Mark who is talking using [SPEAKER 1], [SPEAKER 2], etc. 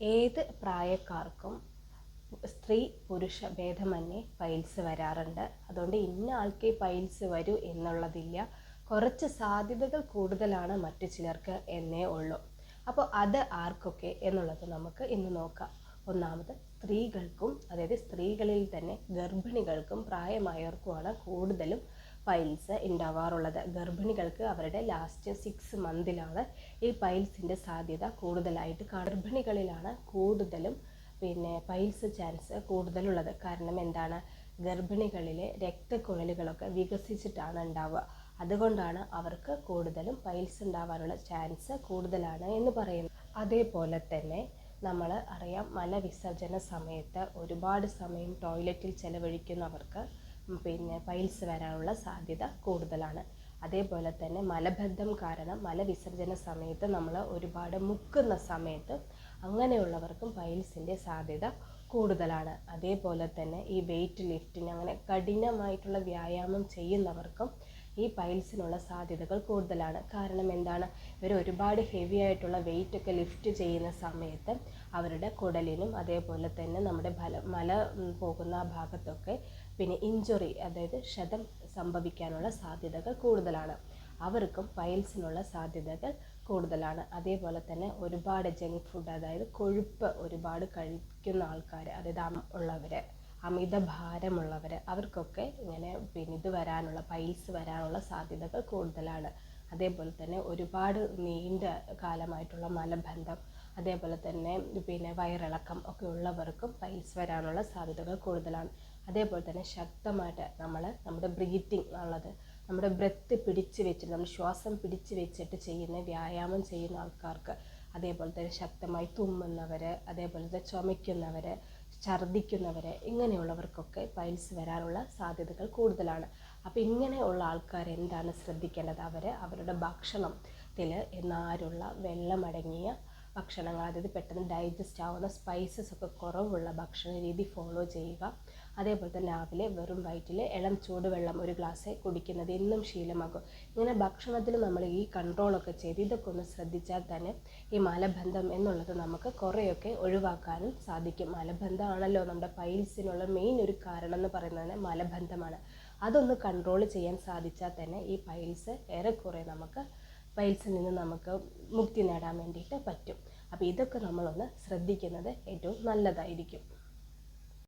[SPEAKER 1] ഏത് പ്രായക്കാർക്കും സ്ത്രീ പുരുഷ ഭേദമന്യേ പൈൽസ് വരാറുണ്ട്. അതുകൊണ്ട് ഇന്ന ആൾക്കേ പൈൽസ് വരൂ എന്നുള്ളതില്ല. കുറച്ച് സാധ്യതകൾ കൂടുതലാണ് മറ്റു ചിലർക്ക് എന്നേ ഉള്ളൂ. അപ്പോൾ അത് ആർക്കൊക്കെ എന്നുള്ളത് നമുക്ക് ഇന്ന് നോക്കാം. ഒന്നാമത് സ്ത്രീകൾക്കും അതായത് സ്ത്രീകളിൽ തന്നെ ഗർഭിണികൾക്കും പ്രായമായവർക്കുമാണ് കൂടുതലും പൈൽസ് ഉണ്ടാവാറുള്ളത് ഗർഭിണികൾക്ക് അവരുടെ ലാസ്റ്റ് സിക്സ് മന്തിലാണ് ഈ പൈൽസിന്റെ സാധ്യത കൂടുതലായിട്ട്. ഗർഭിണികളിലാണ് കൂടുതലും പിന്നെ പൈൽസ് ചാൻസ് കൂടുതലുള്ളത്. കാരണം എന്താണ്? ഗർഭിണികളിലെ രക്തക്കുഴലുകളൊക്കെ വികസിച്ചിട്ടാണ് ഉണ്ടാവുക അതുകൊണ്ടാണ് അവർക്ക് കൂടുതലും പൈൽസ് ഉണ്ടാവാനുള്ള ചാൻസ് കൂടുതലാണ് എന്ന് പറയുന്നത്. അതേപോലെ തന്നെ നമ്മൾ അറിയാം മലവിസർജന സമയത്ത് ഒരുപാട് സമയം ടോയ്ലറ്റിൽ ചെലവഴിക്കുന്നവർക്ക് പിന്നെ പൈൽസ് വരാനുള്ള സാധ്യത കൂടുതലാണ്. അതേപോലെ തന്നെ മലബന്ധം കാരണം മലവിസർജന സമയത്ത് നമ്മൾ ഒരുപാട് മുക്കുന്ന സമയത്ത് അങ്ങനെയുള്ളവർക്കും പൈൽസിന്റെ സാധ്യത കൂടുതലാണ്. അതേപോലെ തന്നെ ഈ വെയിറ്റ് ലിഫ്റ്റിന് അങ്ങനെ കഠിനമായിട്ടുള്ള വ്യായാമം ചെയ്യുന്നവർക്കും ഈ പൈൽസിനുള്ള സാധ്യതകൾ കൂടുതലാണ്. കാരണം എന്താണ്? ഇവർ ഒരുപാട് ഹെവി ആയിട്ടുള്ള വെയിറ്റ് ഒക്കെ ലിഫ്റ്റ് ചെയ്യുന്ന സമയത്ത് അവരുടെ കുടലിനും അതേപോലെ തന്നെ നമ്മുടെ ഫല മല പോകുന്ന ഭാഗത്തൊക്കെ പിന്നെ ഇഞ്ചുറി അതായത് ക്ഷതം സംഭവിക്കാനുള്ള സാധ്യതകൾ കൂടുതലാണ്. അവർക്കും പൈൽസിനുള്ള സാധ്യതകൾ കൂടുതലാണ്. അതേപോലെ തന്നെ ഒരുപാട് ജങ്ക് ഫുഡ് അതായത് കൊഴുപ്പ് ഒരുപാട് കഴിക്കുന്ന ആൾക്കാർ അതായത് ഉള്ളവർ അമിത ഭാരമുള്ളവർ അവർക്കൊക്കെ ഇങ്ങനെ പിന്നെ ഇത് വരാനുള്ള പൈൽസ് വരാനുള്ള സാധ്യതകൾ കൂടുതലാണ്. അതേപോലെ തന്നെ ഒരുപാട് നീണ്ട കാലമായിട്ടുള്ള മലബന്ധം അതേപോലെ തന്നെ പിന്നെ വയറിളക്കം ഒക്കെ ഉള്ളവർക്കും പൈൽസ് വരാനുള്ള സാധ്യതകൾ കൂടുതലാണ്. അതേപോലെ തന്നെ ശക്തമായിട്ട് നമ്മൾ നമ്മുടെ ബ്രീത്തിങ് ഉള്ളത് നമ്മുടെ ബ്രെത്ത് പിടിച്ച് വെച്ചിട്ട് നമ്മൾ ശ്വാസം പിടിച്ച് വെച്ചിട്ട് ചെയ്യുന്ന വ്യായാമം ചെയ്യുന്ന ആൾക്കാർക്ക് അതേപോലെ തന്നെ ശക്തമായി തുമ്മുന്നവർ അതേപോലെ തന്നെ ചുമയ്ക്കുന്നവർ ഛർദ്ദിക്കുന്നവർ ഇങ്ങനെയുള്ളവർക്കൊക്കെ പൈൽസ് വരാനുള്ള സാധ്യതകൾ കൂടുതലാണ്. അപ്പോൾ ഇങ്ങനെയുള്ള ആൾക്കാർ എന്താണ് ശ്രദ്ധിക്കേണ്ടത്? അവർ അവരുടെ ഭക്ഷണത്തിൽ നാരുള്ള വെള്ളമടങ്ങിയ ഭക്ഷണങ്ങൾ അതായത് പെട്ടെന്ന് ഡൈജസ്റ്റ് ആവുന്ന സ്പൈസസ് ഒക്കെ കുറവുള്ള ഭക്ഷണ രീതി ഫോളോ ചെയ്യുക. അതേപോലെ തന്നെ രാവിലെ വെറും വയറ്റിൽ ഇളം ചൂടുവെള്ളം ഒരു ഗ്ലാസ് കുടിക്കുന്നത് എന്നും ശീലമാക്കും ഇങ്ങനെ ഭക്ഷണത്തിൽ നമ്മൾ ഈ കൺട്രോളൊക്കെ ചെയ്ത് ഇതൊക്കെ ഒന്ന് ശ്രദ്ധിച്ചാൽ തന്നെ ഈ മലബന്ധം എന്നുള്ളത് നമുക്ക് കുറേയൊക്കെ ഒഴിവാക്കാനും സാധിക്കും. മലബന്ധമാണല്ലോ നമ്മുടെ പൈൽസിനുള്ള മെയിൻ ഒരു കാരണം എന്ന് പറയുന്നത് മലബന്ധമാണ്. അതൊന്ന് കൺട്രോൾ ചെയ്യാൻ സാധിച്ചാൽ തന്നെ ഈ പൈൽസ് ഏറെക്കുറെ നമുക്ക് പൈൽസിൽ നിന്ന് നമുക്ക് മുക്തി നേടാൻ വേണ്ടിയിട്ട് പറ്റും. അപ്പോൾ ഇതൊക്കെ നമ്മളൊന്ന് ശ്രദ്ധിക്കുന്നത് ഏറ്റവും നല്ലതായിരിക്കും.